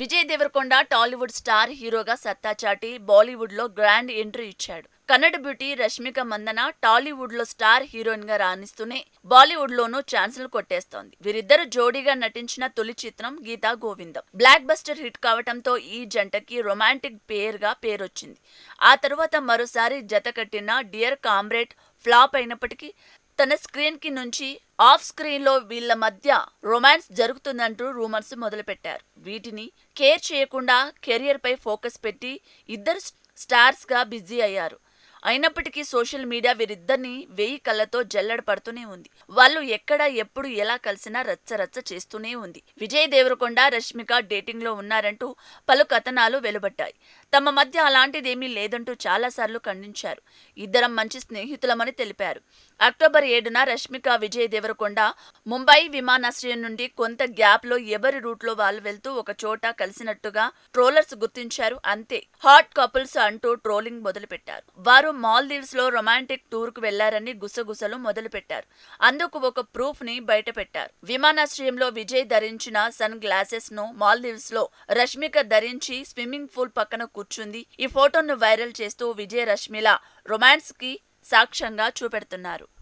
Vijay Devarakonda Tollywood star హీరోగా సత్తా చాటి బాలీవుడ్లో గ్రాండ్ ఎంట్రీ ఇచ్చాడు. కన్నడ బ్యూటీ రష్మిక మందన టాలీవుడ్లో స్టార్ హీరోయిన్గా రాణిస్తూనే బాలీవుడ్ లోనూ ఛాన్సులు కొట్టేస్తోంది. వీరిద్దరు జోడీగా నటించిన తొలి చిత్రం Geetha Govindam. Blockbuster hit కావటంతో ఈ జంటకి రొమాంటిక్ పేరుగా పేరొచ్చింది. ఆ తరువాత మరోసారి జత కట్టిన డియర్ కామ్రేడ్ ఫ్లాప్ అయినప్పటికీ తన స్క్రీన్కి నుంచి ఆఫ్ స్క్రీన్లో వీళ్ళ మధ్య రొమాన్స్ జరుగుతుందంటూ రూమర్స్ మొదలుపెట్టారు. వీటిని కేర్ చేయకుండా కెరియర్ పై ఫోకస్ పెట్టి ఇద్దరు స్టార్స్గా బిజీ అయ్యారు. అయినప్పటికీ సోషల్ మీడియా వీరిద్దరిని వెయ్యి కళ్ళతో జల్లెడ పడుతూనే ఉంది. వాళ్ళు ఎక్కడ ఎప్పుడు ఎలా కలిసినా రచ్చ రచ్చ చేస్తూనే ఉంది. విజయ్ దేవరకొండ రష్మిక డేటింగ్లో ఉన్నారంటూ పలు కథనాలు వెలువడ్డాయి. తమ మధ్య అలాంటిదేమీ లేదంటూ చాలాసార్లు ఖండించారు. ఇద్దరం మంచి స్నేహితులమని తెలిపారు. అక్టోబర్ ఏడున రష్మిక విజయ్ దేవరకొండ ముంబై విమానాశ్రయం నుండి కొంత గ్యాప్లో ఎవరి రూట్లో వాళ్ళు వెళ్తూ ఒక చోట కలిసినట్టుగా ట్రోలర్స్ గుర్తించారు. అంతే. హాట్ కపుల్స్ అంటూ ట్రోలింగ్ మొదలుపెట్టారు. వారు మాల్దీవ్స్లో రొమాంటిక్ టూర్కు వెళ్ళారని గుసగుసలు మొదలుపెట్టారు. అందుకు ఒక ప్రూఫ్ని బయట పెట్టారు విమానాశ్రయంలో విజయ్ ధరించిన సన్ గ్లాసెస్ను మాల్దీవ్స్లో రష్మిక ధరించి స్విమ్మింగ్ పూల్ పక్కన కూర్చుంది. ఈ ఫోటోను వైరల్ చేస్తూ విజయ్ రష్మిల రొమాన్స్కి సాక్ష్యంగా చూపెడుతున్నారు.